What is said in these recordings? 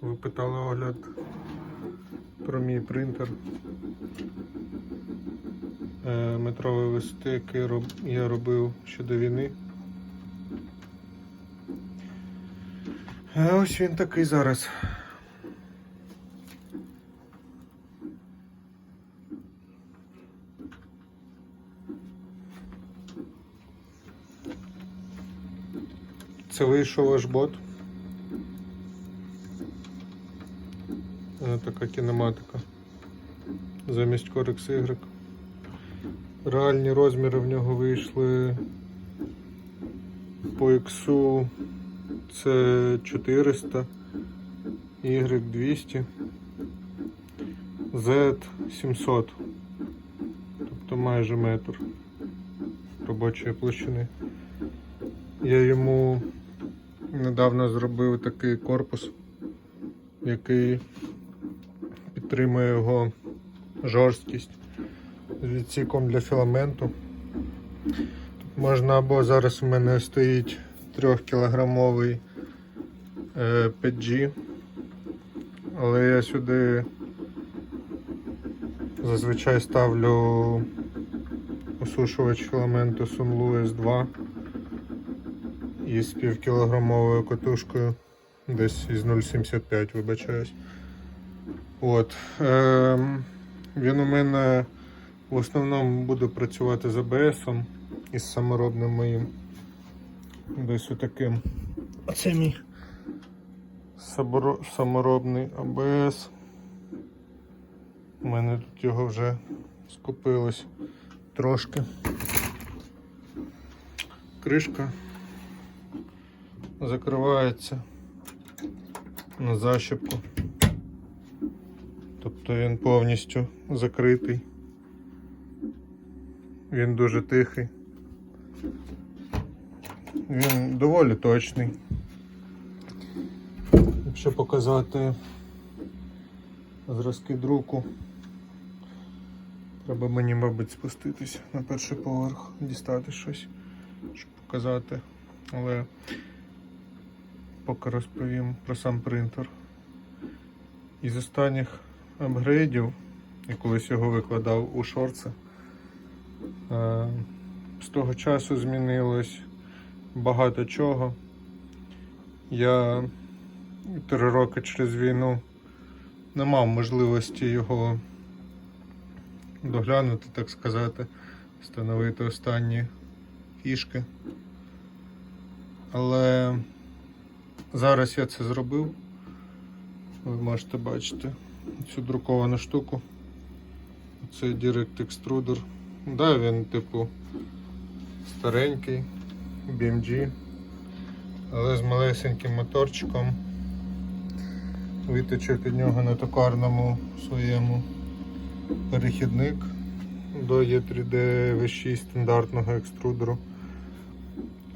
Ви питали огляд про мій принтер е, метрової висоти, який роб- я робив ще до війни. А ось він такий зараз. Це вийшов ваш бот. Е, Така кінематика. Замість Corex Y. Реальні розміри в нього вийшли по X це 400, Y 200, Z 700. Тобто майже метр робочої площини. Я йому недавно зробив такий корпус, який підтримує його жорсткість з відсіком для філаменту. Тут можна або зараз у мене стоїть 3-кілограмовий е, 5G, але я сюди зазвичай ставлю осушувач філаменту Sunlu S2 із півкілограмовою катушкою, десь із 0,75, вибачаюсь. От. Е, він у мене в основному буде працювати з ABS із саморобним моїм. Десь отаким. Оце мій саморобний ABS. У мене тут його вже скупилось трошки. Кришка закривається на защіпку. Тобто він повністю закритий. Він дуже тихий. Він доволі точний. Якщо показати зразки друку, треба мені, мабуть, спуститися на перший поверх, дістати щось, щоб показати. Але поки розповім про сам принтер. Із останніх апгрейдів, я колись його викладав у шорти, е, з того часу змінилось багато чого. Я три роки через війну не мав можливості його доглянути, так сказати, встановити останні фішки. Але зараз я це зробив. Ви можете бачити цю друковану штуку. Це Direct Extruder. Да, він типу старенький, BMG, але з малесеньким моторчиком. Виточив під нього на токарному своєму перехідник до E3D V6 стандартного екструдеру.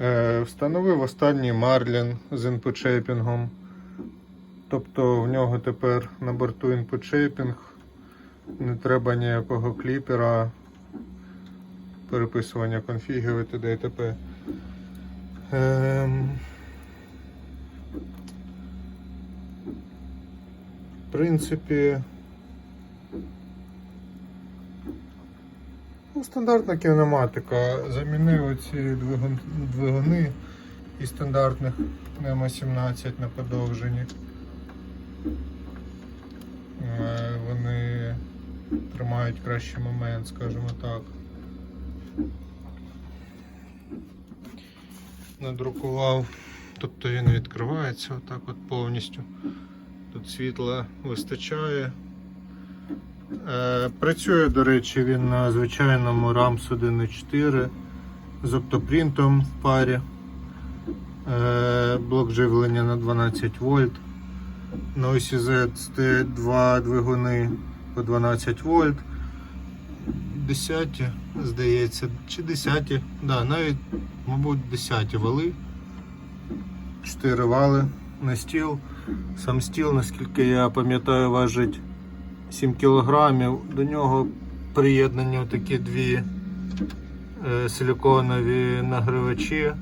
Е, встановив останній Marlin з інпутшейпінгом. Тобто в нього тепер на борту інпутшейпінг, не треба ніякого кліпера, переписування конфігів і т.д. і т.п. Ем... В принципі, ну, стандартна кінематика. Замінив оці двигун, двигуни із стандартних Немо 17 на подовженні. Е, Вони тримають кращий момент, скажімо так. Надрукував, тобто він відкривається отак от повністю. Тут світла вистачає. Е, працює, до речі, він на звичайному RAMS 1.4 з оптопринтом в парі. Е, блок живлення на 12 вольт. На осі Z стоять два двигуни по 12 вольт. 10, здається, чи 10, да, навіть, мабуть, 10 вали. 4 вали на стіл. Сам стіл, наскільки я пам'ятаю, важить 7 кілограмів. До нього приєднані такі дві е, силіконові нагрівачі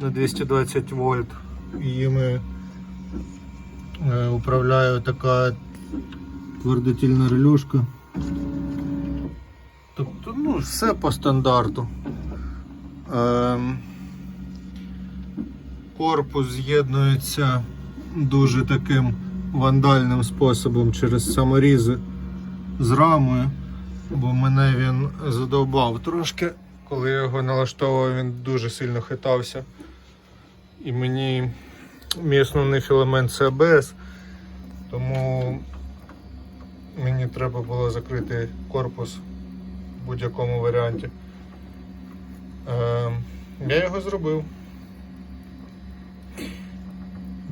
на 220 вольт. Їми Управляю така твердотільна релюшка. Тобто, ну, все по стандарту. Ем, корпус з'єднується дуже таким вандальним способом через саморізи з рамою, бо мене він задовбав трошки. Коли я його налаштовував, він дуже сильно хитався. І мені мій основний філамент це АБС, тому мені треба було закрити корпус в будь-якому варіанті. Е, я його зробив.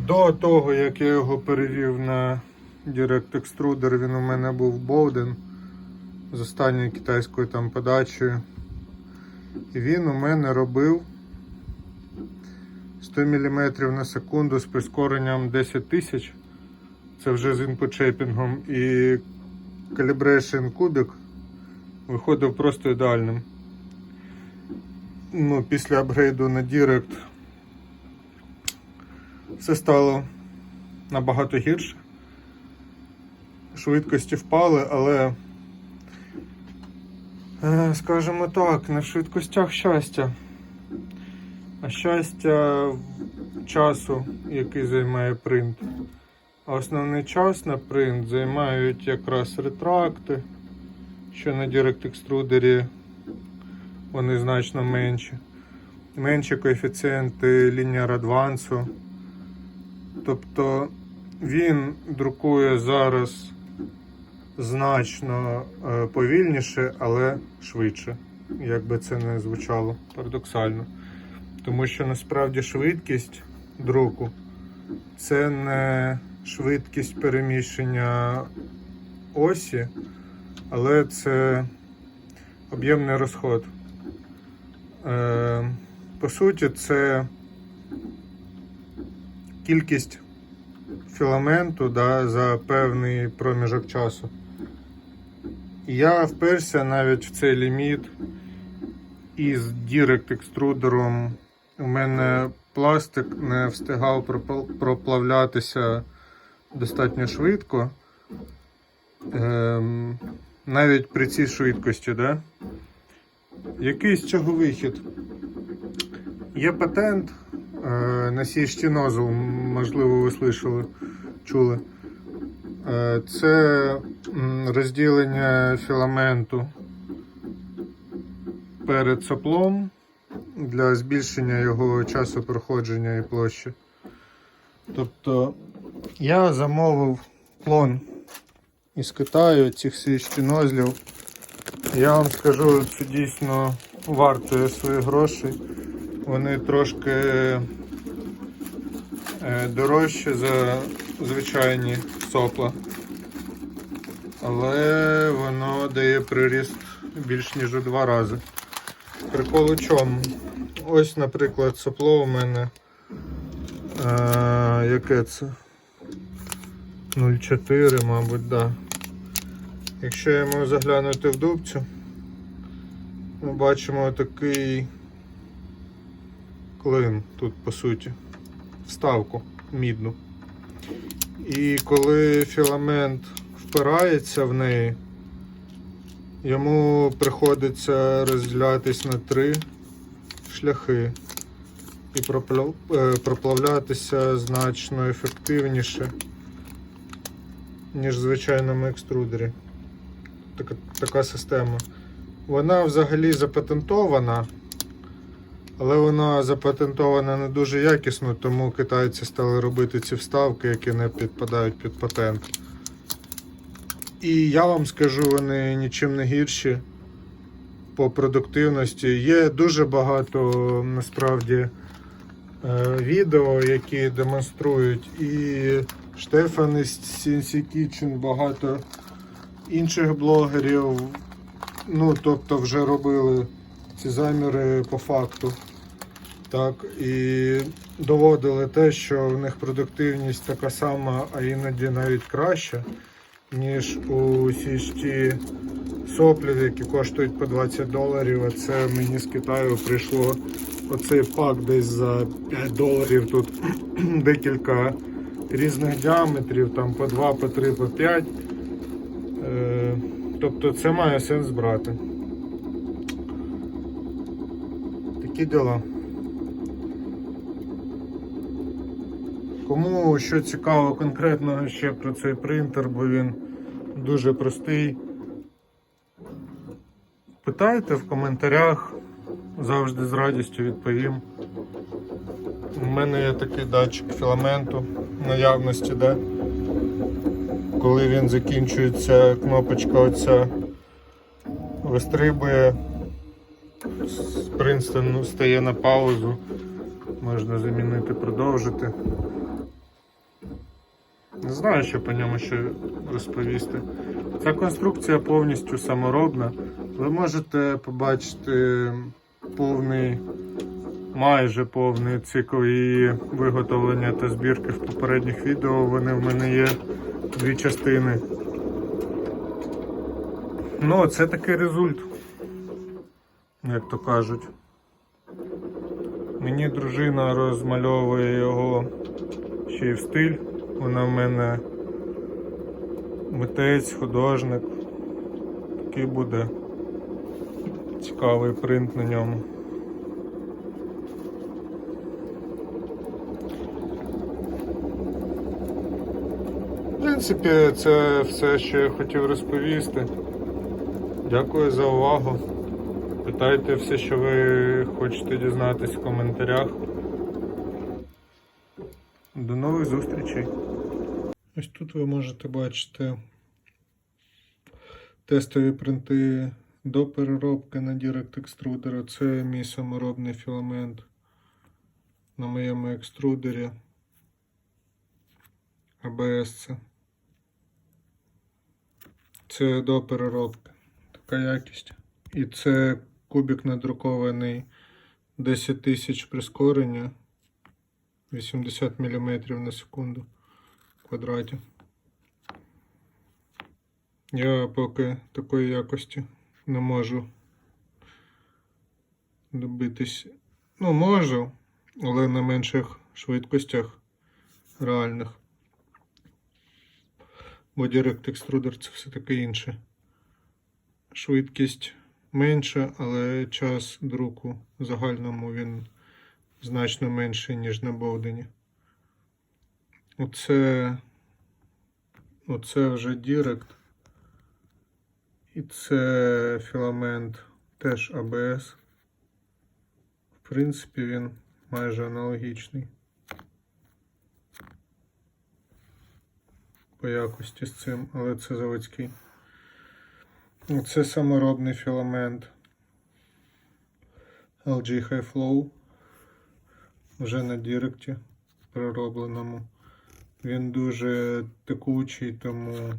До того, як я його перевів на Direct Extruder, він у мене був Bowden з останньою китайською там подачею. І він у мене робив 100 мм на секунду з прискоренням 10 тисяч. Це вже з інпутшейпінгом. І calibration кубик виходив просто ідеальним. Ну, після апгрейду на Direct все стало набагато гірше. Швидкості впали, але, е, скажімо так, на швидкостях щастя. А щастя часу, який займає принт. А основний час на принт займають якраз ретракти, що на Direct Extruder вони значно менші. Менші коефіцієнти лінія адвансу. Тобто він друкує зараз значно е, повільніше, але швидше. Як би це не звучало парадоксально. Тому що насправді швидкість друку це не швидкість переміщення осі, але це об'ємний розход. Е, По суті, це кількість філаменту да, за певний проміжок часу. Я вперся навіть в цей ліміт із Direct екструдером. У мене пластик не встигав проплавлятися достатньо швидко. Ем, навіть при цій швидкості, да? Який чого вихід? Є патент е, на CHT nozzle, можливо, ви слышали, чули. Е, це розділення філаменту перед соплом для збільшення його часу проходження і площі. Тобто я замовив клон із Китаю цих CHT нозлів. Я вам скажу, це дійсно вартує свої гроші. Вони трошки е, дорожчі за звичайні сопла. Але воно дає приріст більш ніж у два рази. Прикол у чому? Ось, наприклад, сопло у мене. Е, яке це? 0,4, мабуть, да. Якщо я можу заглянути в дубцю, ми бачимо такий клин тут по суті, вставку мідну. І коли філамент впирається в неї, йому приходиться розділятись на три шляхи і е, проплавлятися значно ефективніше, ніж в звичайному екструдері. Така, така система. Вона взагалі запатентована, але вона запатентована не дуже якісно, тому китайці стали робити ці вставки, які не підпадають під патент. І я вам скажу, вони нічим не гірші по продуктивності. Є дуже багато насправді е, відео, які демонструють і Штефан із CNC Kitchen, багато інших блогерів. Ну, тобто вже робили ці заміри по факту. Так, і доводили те, що в них продуктивність така сама, а іноді навіть краща, ніж у CHT соплів, які коштують по 20 доларів. А це мені з Китаю прийшло оцей пак десь за 5 доларів. Тут декілька різних діаметрів, там по 2, по 3, по 5. Е, тобто це має сенс брати. Такі діла. Кому що цікаво конкретно ще про цей принтер, бо він дуже простий. Питайте в коментарях, завжди з радістю відповім. У мене є такий датчик філаменту наявності, де коли він закінчується, кнопочка оця вистрибує, Принстон стає на паузу, можна замінити, продовжити. Не знаю, що по ньому ще розповісти. Ця конструкція повністю саморобна. Ви можете побачити повний, майже повний цикл її виготовлення та збірки в попередніх відео. Вони в мене є дві частини. Ну, це такий результат, як то кажуть. Мені дружина розмальовує його ще й в стиль. Вона в мене митець, художник. Такий буде цікавий принт на ньому. В принципі, це все, що я хотів розповісти. Дякую за увагу. Питайте все, що ви хочете дізнатись в коментарях. До нових зустрічей. Ось тут ви можете бачити тестові принти до переробки на Direct Extruder. Це мій саморобний філамент на моєму екструдері. ABS це. Це до переробки. Така якість. І це кубик надрукований 10 тисяч прискорення. 80 мм на секунду в квадраті. Я поки такої якості не можу добитись. Ну, можу, але на менших швидкостях реальних. Бо Direct Extruder це все таки інше. Швидкість менша, але час друку в загальному він значно менший, ніж на Бовдені. Оце, оце вже Direct. І це філамент теж ABS. В принципі, він майже аналогічний. По якості з цим, але це заводський. Це саморобний філамент LG High Flow вже на Діректі переробленому. Він дуже текучий, тому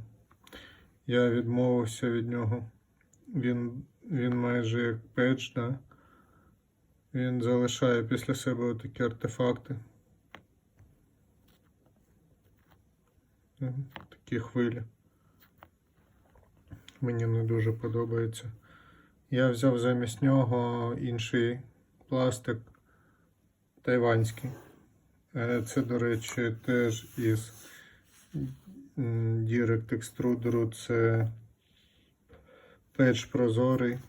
я відмовився від нього. Він, він майже як печ, да? він залишає після себе такі артефакти. Такі хвилі. Мені не дуже подобається. Я взяв замість нього інший пластик тайванський. Е, Це, до речі, теж із Direct екструдеру. Це печ прозорий.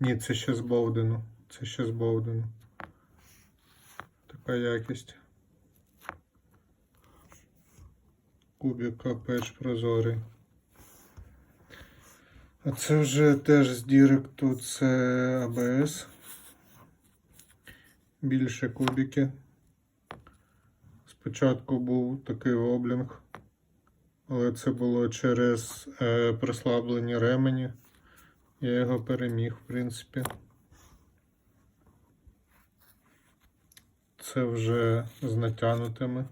Ні, це ще з Бовдену. Це ще з Бовдену. Така якість. Кубіка печ прозорий. А це вже теж з Діректу, це ABS. Більше кубики. Спочатку був такий облінг, але це було через е, прослаблені ремені. Я його переміг, в принципі. Це вже з натягнутими.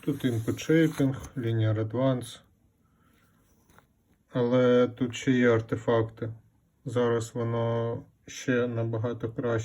Тут shaping, linear advance. Але тут ще є артефакти. Зараз воно ще набагато краще.